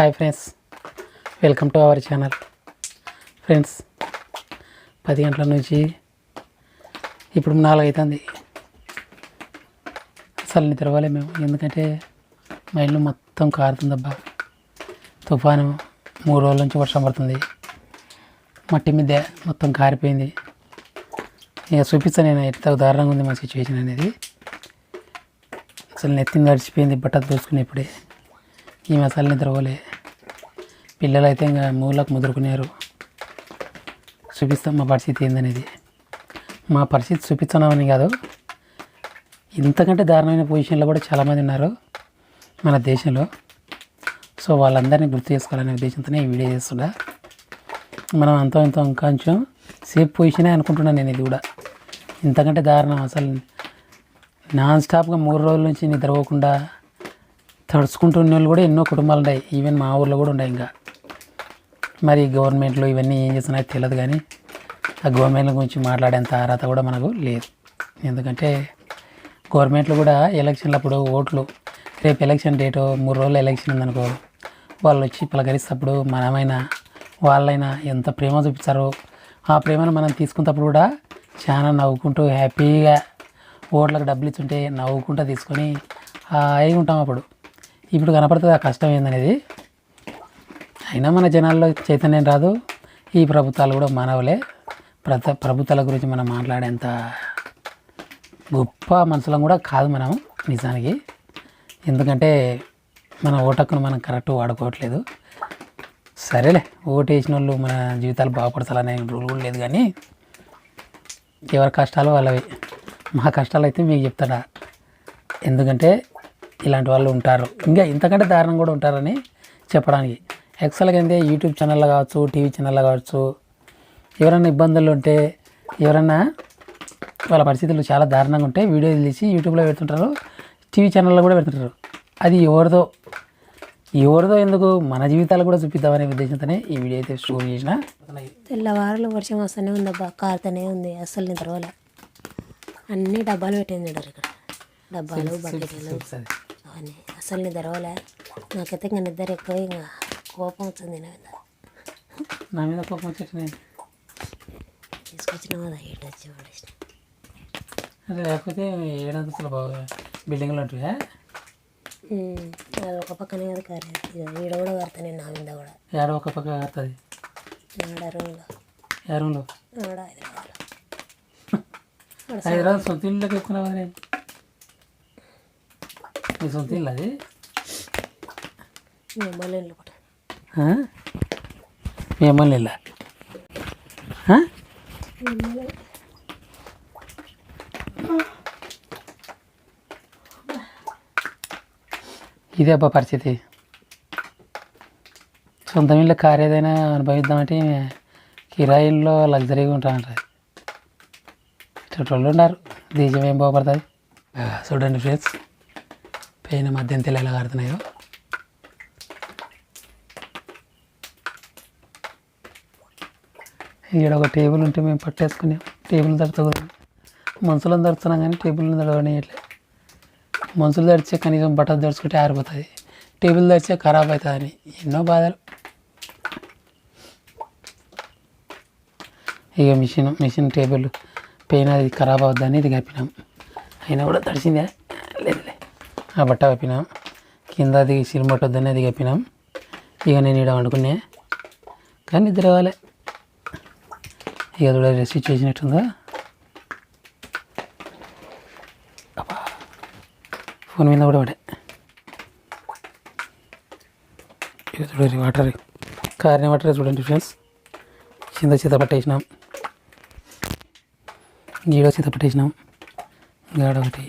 Hi friends welcome to our channel friends పది గంటల నుంచి ఇప్పుడు నాలుగు అవుతుంది అసలు నిద్రపోలే మేము. ఎందుకంటే మా ఇల్లు మొత్తం కారుతుందబ్బా. తుఫాను మూడు రోజుల నుంచి వర్షం పడుతుంది. మట్టి మీద మొత్తం కారిపోయింది. ఇక చూపిస్తాను నేను ఎంత దారుణంగా ఉంది మా సిచ్యువేషన్ అనేది. అసలు నెత్తిని గడిచిపోయింది బట్ట దోసుకుని ఇప్పుడే. ఈ మసాలా నిద్రపోలే. పిల్లలు అయితే ఇంకా మూలకు ముదురుకున్నారు చూపిస్తాం మా పరిస్థితి ఏందనేది. మా పరిస్థితి చూపిస్తున్నామని కాదు. ఇంతకంటే దారుణమైన పొజిషన్లో కూడా చాలామంది ఉన్నారు మన దేశంలో. సో వాళ్ళందరినీ గుర్తు చేసుకోవాలనే ఉద్దేశంతోనే ఈ వీడియో చేస్తున్నా. మనం అంతో ఇంతో ఇంకొంచెం సేఫ్ పొజిషనే అనుకుంటున్నాను నేను ఇది కూడా. ఇంతకంటే దారుణం అసలు. నాన్ స్టాప్గా మూడు రోజుల నుంచి నిద్రపోకుండా తడుచుకుంటున్న వాళ్ళు కూడా ఎన్నో కుటుంబాలు ఉన్నాయి. ఈవెన్ మా ఊర్లో కూడా ఉన్నాయి ఇంకా. మరి గవర్నమెంట్లో ఇవన్నీ ఏం చేస్తున్నాయో తెలియదు కానీ ఆ గవర్నమెంట్ల గురించి మాట్లాడేంత అర్హత కూడా మనకు లేదు. ఎందుకంటే గవర్నమెంట్లో కూడా ఎలక్షన్లు అప్పుడు ఓట్లు రేపు ఎలక్షన్ డేటు మూడు రోజులు ఎలక్షన్ ఉందనుకో వాళ్ళు వచ్చి పలకరిస్తప్పుడు మనమైనా వాళ్ళైనా ఎంత ప్రేమ చూపిస్తారో ఆ ప్రేమను మనం తీసుకున్నప్పుడు కూడా చాలా నవ్వుకుంటూ హ్యాపీగా ఓట్లకు డబ్బులు ఇస్తుంటే నవ్వుకుంటూ తీసుకొని హాయిగా ఉంటాం అప్పుడు. ఇప్పుడు కనపడుతుంది ఆ కష్టం ఏందనేది? అయినా మన జనాల్లో చైతన్యం రాదు. ఈ ప్రభుత్వాలు కూడా మానవులే. ప్రత ప్రభుత్వాల గురించి మనం మాట్లాడేంత గొప్ప మనుషులం కూడా కాదు మనం నిజానికి. ఎందుకంటే మన ఓటక్కును మనం కరెక్ట్ వాడుకోవట్లేదు. సరేలే ఓటు వేసిన వాళ్ళు మన జీవితాలు బాగుపడతాలనే రూల్ కూడా లేదు కానీ ఎవరి కష్టాలు వాళ్ళవి. మా కష్టాలు అయితే మీకు చెప్తాడా? ఎందుకంటే ఇలాంటి వాళ్ళు ఉంటారు. ఇంకా ఇంతకంటే దారుణం కూడా ఉంటారని చెప్పడానికి. యాక్చువల్గా ఏంటంటే యూట్యూబ్ ఛానల్లో కావచ్చు టీవీ ఛానల్లో కావచ్చు ఎవరైనా ఇబ్బందులు ఉంటే ఎవరైనా వాళ్ళ పరిస్థితులు చాలా దారుణంగా ఉంటే వీడియోలు తీసి యూట్యూబ్లో పెడుతుంటారు టీవీ ఛానల్లో కూడా పెడుతుంటారు. అది ఎవరిదో ఎవరిదో ఎందుకు మన జీవితాలు కూడా చూపిద్దామనే ఉద్దేశంతోనే ఈ వీడియో అయితే షూట్ చేసిన. తెల్లవారులు వర్షం వస్తూనే ఉందబ్బా కారుతూనే ఉంది అస్సలు నిద్రపోలే అన్ని డబ్బాలు పెట్టింది ఇక్కడ. డబ్బాలు బకెట్లు అవన్నీ. అస్సలు నిద్రపోలే నాకైతే ఇంకా నిద్ర ఎక్కువ ఇంకా కోపం వచ్చింది నా మీద నా మీద కోపం వచ్చేసి తీసుకొచ్చిన కదా హీట్ వచ్చి పడేసిన. అదే లేకపోతే ఏడంతస్తులు బాగా బిల్డింగ్లు ఉంటాయా అది ఒక పక్కనే కదా కారు. ఈడ కూడా కడతాను నా మీద కూడా. ఏడ ఒక పక్క కడుతుంది? ఆడ రూమ్లో. ఏ రూమ్లో? ఆడ హైదరాబాద్లో. హైదరాబాద్ సొంత ఇల్లుకి ఎక్కువ నేను మీ సొంత ఇల్లు అది? మీ అమ్మాయిల ఇల్లు కూడా ఆ? ఇదే అబ్బా పరిస్థితి. సొంత ఇల్లు కారు ఏదైనా అనుభవిద్దామంటే కిరాయిల్లో లగ్జరీగా ఉంటామంట ఇటువంటి వాళ్ళు ఉన్నారు. దేశం ఏం బాగుపడుతుంది? చూడండి ఫ్రెండ్స్ పెయిన్ మధ్యం తెల్ల ఎలా కడుతున్నాయో. ఇక్కడ ఒక టేబుల్ ఉంటే మేము పట్టేసుకున్నాం టేబుల్ తడుతుంది మనుషులను తడుతున్నాం కానీ టేబుల్ని తడవనియట్లే మనుషులు తడిచే కనీసం బట్టలు తడుచుకుంటే ఆరిపోతుంది టేబుల్ తడిచే ఖరాబ్ అవుతుందని ఎన్నో బాధలు. ఇక మిషన్ మిషన్ టేబుల్ పెయిన్ అది ఖరాబ్ అవుద్దని ఇది కప్పినాం. అయినా కూడా తడిసిందే. లేదులే. ఆ బట్ట కప్పినాం. కింద అది సిరిమట్టొద్దని అది కప్పినాం. ఇక నేను ఇక్కడ వండుకునే కానీ నిద్ర రాలే. ఇక కూడా రెస్ట్ చేసినట్టుందా? ఫోన్ మీద కూడా పడే. ఇక చూడండి వాటర్ కారిన వాటర్ చూడండి ఫ్రెండ్స్ చింత చేత పట్టేసినాం గీడ చేత పట్టేసినాం గాడ ఒకటి.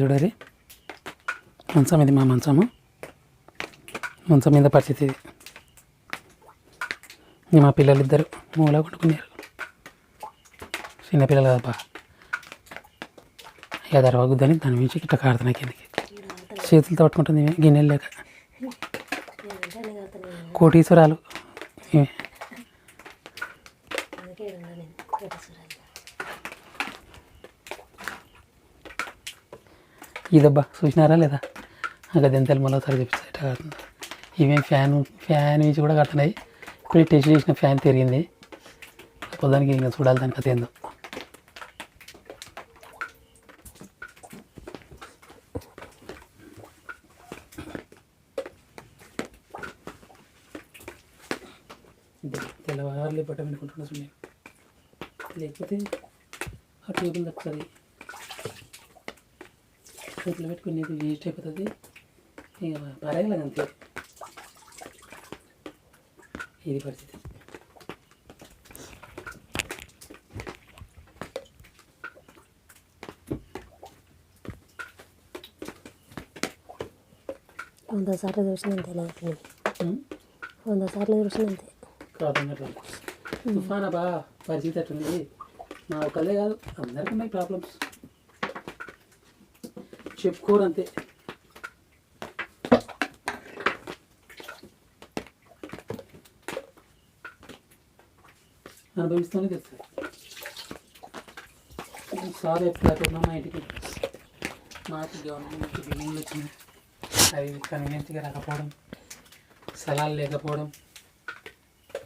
చూడాలి మంచం ఇది మా మంచము. మంచం మీద పరిస్థితి ఇది. మా పిల్లలు ఇద్దరు మూలా కొనుక్కున్నారు చిన్నపిల్లలు కదపా ఇక దరవగుద్దని దాని మించి ఇట్ట కారుతున్నాయి కిందకి. చేతులతో పట్టుకుంటుంది గిన్నెలు లేక. కోటీశ్వరాలు. ఇదబ్బా చూసినారా లేదా? అక్కడ అది ఎంత మళ్ళీ చూపిస్తా ఇట్లా కాకుండా ఇవేం ఫ్యాన్ ఫ్యాన్ నుంచి కూడా కడుతున్నాయి. ఇప్పుడు టెస్ట్ చేసిన ఫ్యాన్ తిరిగింది. పొద్దానికి ఇంకా చూడాలి దానికి కథ ఏందో. తెల్లవారులే పట్టమనుకుంటున్నా పెట్టుకుంటున్నా లేకపోతే ఆ టేబుల్ దక్కుతుంది చేతిలో పెట్టుకుని వేస్ట్ అయిపోతుంది. ఇక పరేగలేదు అంతే. ఇది పరిస్థితి. వంద సార్లు చూసిన అంతే లేదు ఉం? వంద సార్లు చూసిన అంతే. ప్రాబ్లం అట్లా తుఫాన్ బా పరిస్థితి అట్లుంది. నా ఒకదే కాదు అందరికీ ఉన్నాయి ప్రాబ్లమ్స్ చెప్పుకోరు అంతే. అనుభవిస్తూనే తెలుస్తుంది సార్ ఎప్పుడు మా ఇంటికి మాకు గవర్నమెంట్ బిల్డింగ్లు వచ్చినాయి. అవి కన్వీనియంట్గా రాకపోవడం స్థలాలు లేకపోవడం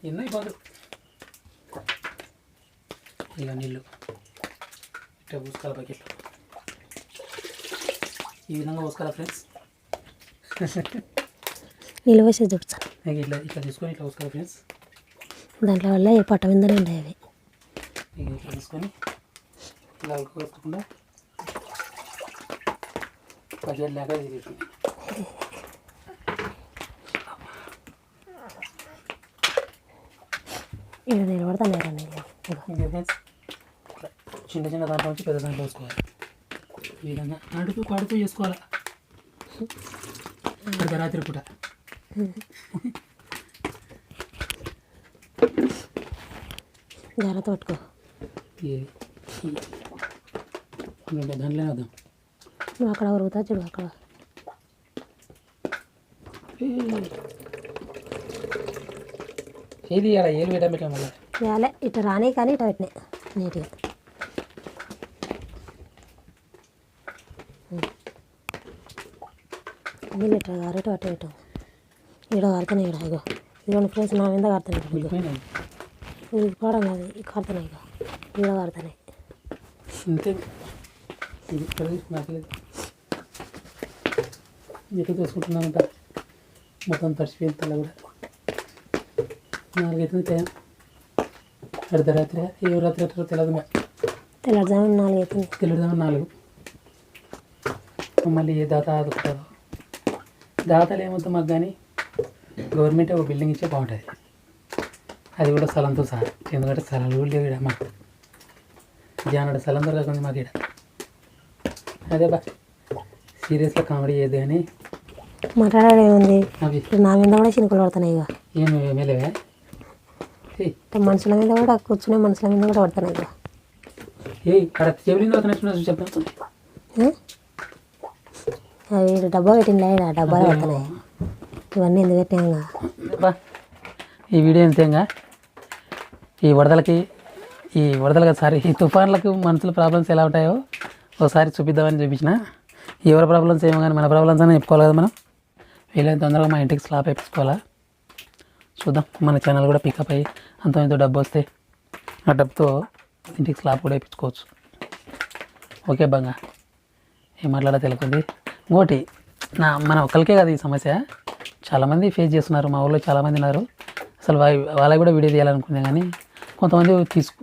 ఎన్నో ఇబ్బందులు. ఇక నీళ్ళు ఇట్లా పోసుకోవాలి బకెట్లో ఈ విధంగా పోసుకోవాలి ఫ్రెండ్స్ నిలువ వేసి చూపించాను ఇక ఇట్లా ఇట్లా తీసుకొని ఇట్లా పోసుకోవాలి ఫ్రెండ్స్ దాంట్లో వల్ల ఏ పట్ట విందనే ఉండే అవి. ఉడకకుండా బకెట్ లేక తిరుగుతుంది ఇక్కడ నిలబడతాను చిన్న చిన్న దాంట్లో నుంచి పెద్ద దాంట్లో వేసుకోవాలి. ఈ విధంగా నడుపు పడుతూ చేసుకోవాలి అర్ధరాత్రి పూట జాగ్రత్త పట్టుకో ఈ- ఈ- ఇంకా దాంట్లోనే వద్దాం నువ్వు అక్కడ ఉరుగుతా చూడు అక్కడ ఏది అలా ఏలు వేయడం పెట్టాం మళ్ళీ వేలే ఇటు రాని కానీ ఇటు పెట్టినాయి నీట్గా నీళ్ళు ఇట్లా గారెట అటు ఇటు ఈడ కారుతున్నాయి ఈడ ఇగో ఇదిగోండి ఫ్రెండ్స్ నా మీద కారుతున్నాయి ఇగో వెళ్ళిపోయినాయి ఇది పోవడం కాదు ఇది కారుతున్నాయి ఇగో ఈడ కారుతున్నాయి అంతే ఇది ఇక్కడ తీసుకున్నట్లేదు ఎక్కడ మొత్తం తడిచిపోయింది తల కూడా. నాలుగైతుంది టైం అర్ధరాత్రి ఏ రాత్రి ఎట్టో తెలియదు మే తెల్లజామున నాలుగు అవుతుంది నాలుగు. మళ్ళీ ఏ దాత దాతలు ఏమవుతుంది మాకు కానీ? గవర్నమెంట్ ఒక బిల్డింగ్ ఇచ్చే బాగుంటుంది. అది కూడా స్థలంతో సహా. ఎందుకంటే స్థలాలు కూడా లేవు ఈడ మాకు. జానడ స్థలం దొరకకుంది మాకు ఈడ. అదే బా సీరియస్గా కామెడీ ఏది కానీ మాట్లాడే ఉంది నా మీద కూడా చినుకులు పడుతున్నాయి ఇక. ఏం ఏయ్. ఇట్లా మనుషుల మీద కూడా కూర్చునే మనుషుల మీద కూడా పడుతున్నాయి ఇక. ఏయ్ అక్కడ చెవిలిందో? అవి డబ్బా పెట్టింది ఈడ? డబ్బాలు పడుతున్నాయి ఇవన్నీ ఎందుకు పెట్టినాగా బా ఈ వీడియో ఎంతేగా ఈ వరదలకి ఈ వరదలకు సారీ ఈ తుఫాన్లకు మనుషుల ప్రాబ్లమ్స్ ఎలా ఉంటాయో ఒకసారి చూపిద్దామని చూపించిన. ఎవరి ప్రాబ్లమ్స్ ఏమో కానీ మన ప్రాబ్లమ్స్ అని చెప్పుకోవాలి కదా మనం. వీలైన తొందరగా మా ఇంటికి స్లాప్ వేపించుకోవాలా? చూద్దాం. మన ఛానల్ కూడా పికప్ అయ్యి అంత ఎంతో డబ్బు వస్తే ఆ డబ్బుతో ఇంటికి స్లాప్ కూడా వేయించుకోవచ్చు ఓకే బంగా. ఏం మాట్లాడా తెలుకుంది ఇంకోటి నా మన ఒక్కరికే కదా ఈ సమస్య. చాలామంది ఫేస్ చేస్తున్నారు. మా ఊళ్ళో చాలామంది ఉన్నారు. అసలు వాళ్ళకి కూడా వీడియో తీయాలనుకునే కానీ కొంతమంది తీసుకు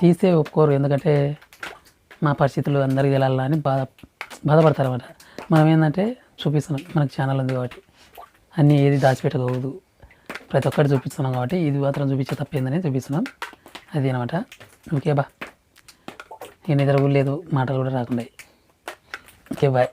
తీస్తే ఒప్పుకోరు. ఎందుకంటే మా పరిస్థితులు అందరికీ వెళ్ళాలా అని బాధ బాధపడతారు అనమాట మనం ఏంటంటే చూపిస్తున్నాం. మనకు ఛానల్ ఉంది కాబట్టి. అన్నీ ఏది దాచిపెట్టకూడదు. ప్రతి ఒక్కటి చూపిస్తున్నాం కాబట్టి ఇది మాత్రం చూపించే తప్పేందని చూపిస్తున్నాం. అది అనమాట ఓకే బా. నేను నిద్ర కూడా లేదు. మాటలు కూడా రాకుండా ఓకే బాయ్.